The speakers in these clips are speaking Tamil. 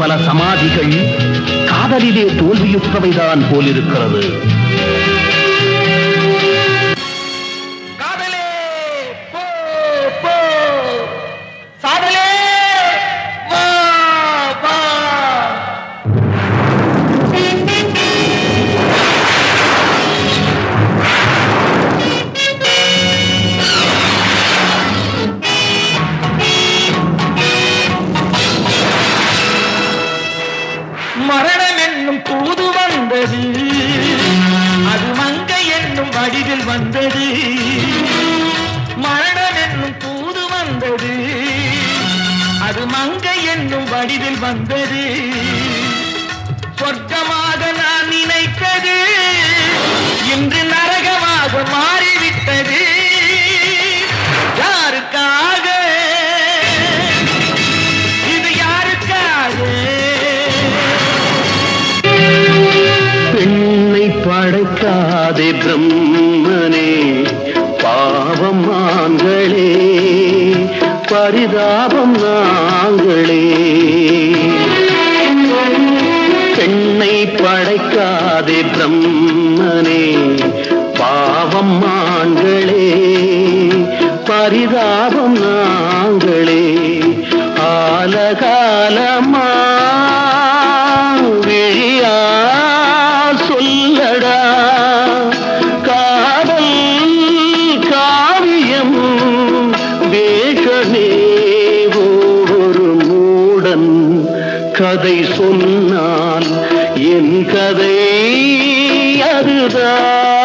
பல சமாதிகள் காதலிலே தோல்வியுற்றவைதான் போலிருக்கிறது. வந்தது. மரணம் என்னும் தூது வந்தது. அது மங்கை என்னும் வடிவில் வந்தது. சொர்க்கமாக நான் நினைத்தது. இன்று நரகமாக மாறி படைக்காதே பிரம்மனே பாவம் ஆண்களே பரிதாபம் நாங்களே. பெண்ணை படைக்காதே பிரம்மனே பாவம் ஆண்களே பரிதாபம் நாங்களே. என் கதை அதுதான்.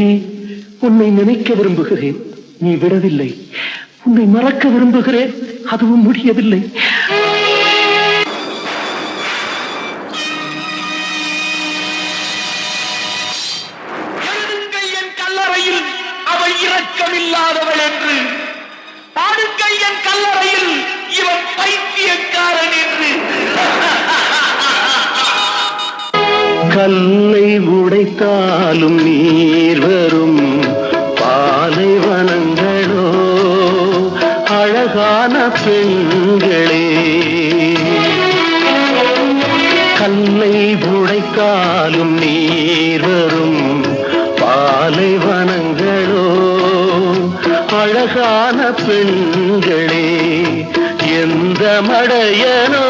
பிரீத்தி உன்னை நினைக்க விரும்புகிறேன். நீ விடவில்லை. உன்னை மறக்க விரும்புகிறேன். அதுவும் முடியவில்லை. இரக்கமில்லாதவள் என்று. பாடுங்கள் என் கல்லறையில் இவன் பைத்தியக்காரன் என்று. கல்லை உடைத்தாலும் நீர் கண்களே. கல்லை உடைத்தாலும் நீரும் வரும் பாலைவனங்களோ அழகான பெண்களே எந்த மடையனோ.